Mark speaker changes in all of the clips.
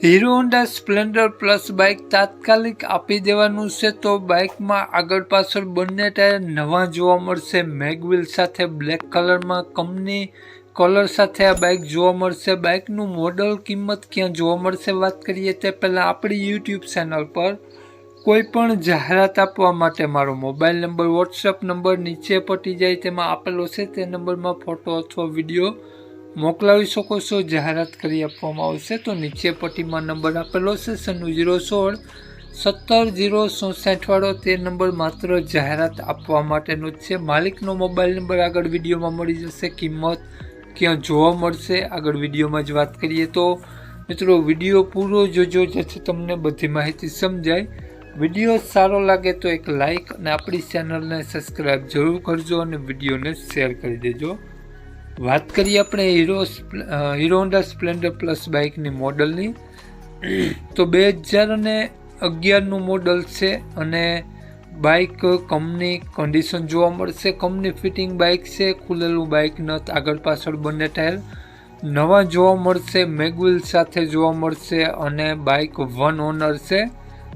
Speaker 1: Hero Honda Splendor Plus bike તાત્કાલિક આપી દેવાનું છે તો બાઇકમાં આગળ પાછળ બંને ટાયર નવા જોવા મળશે. મેગવિલ સાથે બ્લેક કલરમાં કંપની કલર સાથે આ બાઇક જોવા મળશે. બાઇકનું મોડલ કિંમત ક્યાં જોવા મળશે વાત કરીએ તે પહેલાં આપણી યુટ્યુબ ચેનલ પર. કોઈ પણ જાહેરાત આપવા માટે મારો મોબાઈલ નંબર વોટ્સઅપ નંબર નીચે પટી જાય તેમાં આપેલો છે. તે નંબરમાં ફોટો અથવા વીડિયો મોકલાવી શકો છો. જાહેરાત કરી આપવામાં આવશે તો નીચે પટ્ટીમાં નંબર આપેલો છે. સનુ જીરો સોળ સત્તર જીરો ચોસઠવાળો તે નંબર માત્ર જાહેરાત આપવા માટેનો જ છે. માલિકનો મોબાઈલ નંબર આગળ વિડીયોમાં મળી જશે. કિંમત ક્યાં જોવા મળશે આગળ વિડીયોમાં જ વાત કરીએ તો મિત્રો વીડિયો પૂરો જોજો જેથી તમને બધી માહિતી સમજાય. વીડિયો સારો લાગે તો એક લાઈક અને આપણી ચેનલને સબસ્ક્રાઈબ જરૂર કરજો અને વિડીયોને શેર કરી દેજો. વાત કરીએ આપણે Hero Hero Honda Splendor Plus બાઇકની મોડલની તો બે હજાર અને અગિયારનું મોડલ છે અને બાઇક કંપની કન્ડિશન જોવા મળશે. કંપની ફિટિંગ બાઇક છે, ખુલેલું બાઇક નથ, આગળ પાછળ બંને ટાયર નવા જોવા મળશે મેગવિલ સાથે જોવા મળશે અને બાઇક વન ઓનર છે.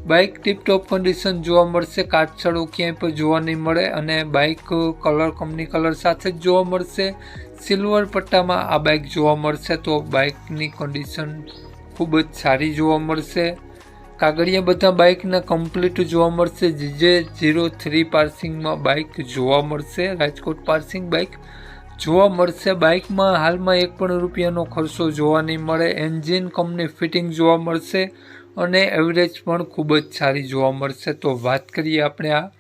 Speaker 1: બાઇક ટીપટોપ કન્ડિશન જોવા મળશે, કાટછડો ક્યાંય પણ જોવા નહીં મળે અને બાઇક કલર કંપની કલર સાથે જ જોવા મળશે. સિલ્વર પટ્ટામાં આ બાઇક જોવા મળશે તો બાઇકની કન્ડિશન ખૂબ જ સારી જોવા મળશે. કાગળિયા બધા બાઇકના કમ્પ્લીટ જોવા મળશે. જે જીરો થ્રી પાર્સિંગમાં બાઇક જોવા મળશે. રાજકોટ પાર્સિંગ બાઇક જોવા મળશે. બાઇકમાં હાલમાં એક પણ રૂપિયાનો ખર્ચો જોવા નહીં મળે. એન્જિન કંપની ફિટિંગ જોવા મળશે. અને એવરેજ પણ ખૂબ જ સારી જોવા મળશે. તો વાત કરીએ આપણે આ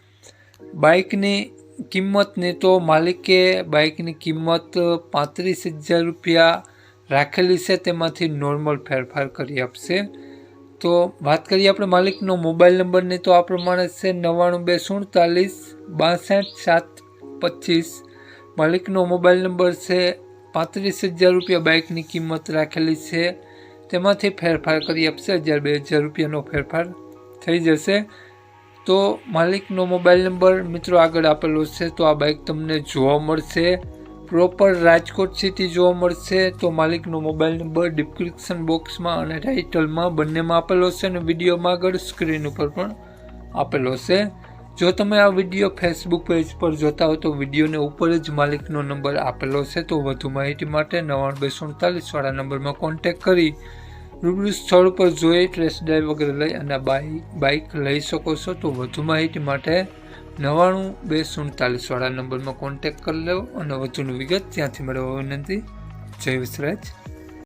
Speaker 1: બાઇકની કિંમતની, તો માલિકે બાઇકની કિંમત પાંત્રીસ હજાર રૂપિયા રાખેલી છે, તેમાંથી નોર્મલ ફેરફાર કરી આપશે. તો વાત કરીએ આપણે માલિકનો મોબાઈલ નંબરની, તો આ પ્રમાણે છે નવ્વાણું બે સુડતાલીસ બાસઠ સાત પચીસ. માલિકનો મોબાઈલ નંબર છે પાંત્રીસ હજાર રૂપિયા બાઇકની કિંમત રાખેલી છે. તેમાંથી ફેરફાર કરી આપશે હજાર બે હજાર રૂપિયાનો ફેરફાર થઈ જશે. તો માલિકનો મોબાઈલ નંબર મિત્રો આગળ આપેલો છે, તો આ બાઇક તમને જોવા મળશે. પ્રોપર રાજકોટ સિટી જોવા મળશે, તો માલિકનો મોબાઈલ નંબર ડિસ્ક્રિપ્શન બોક્સમાં અને ટાઇટલમાં બંનેમાં આપેલો છે અને વિડીયોમાં આગળ સ્ક્રીન ઉપર પણ આપેલો છે. જો તમે આ વીડિયો ફેસબુક પેજ પર જોતા હો તો વિડીયોને ઉપર જ માલિકનો નંબર આપેલો છે, તો વધુ માહિતી માટે નવ્વાણું બે સુડતાલીસવાળા નંબરમાં કોન્ટેક્ટ કરી રૂબરૂ સ્થળ પર જોઈ ટ્રેસ ડ્રાઈવ વગેરે લઈ અને બાઇક બાઇક લઈ શકો છો. તો વધુ માહિતી માટે નવ્વાણું બે સુડતાલીસવાળા નંબરમાં કોન્ટેક્ટ કરી લો અને વધુની વિગત ત્યાંથી મેળવવા વિનંતી. જય વિસરાજ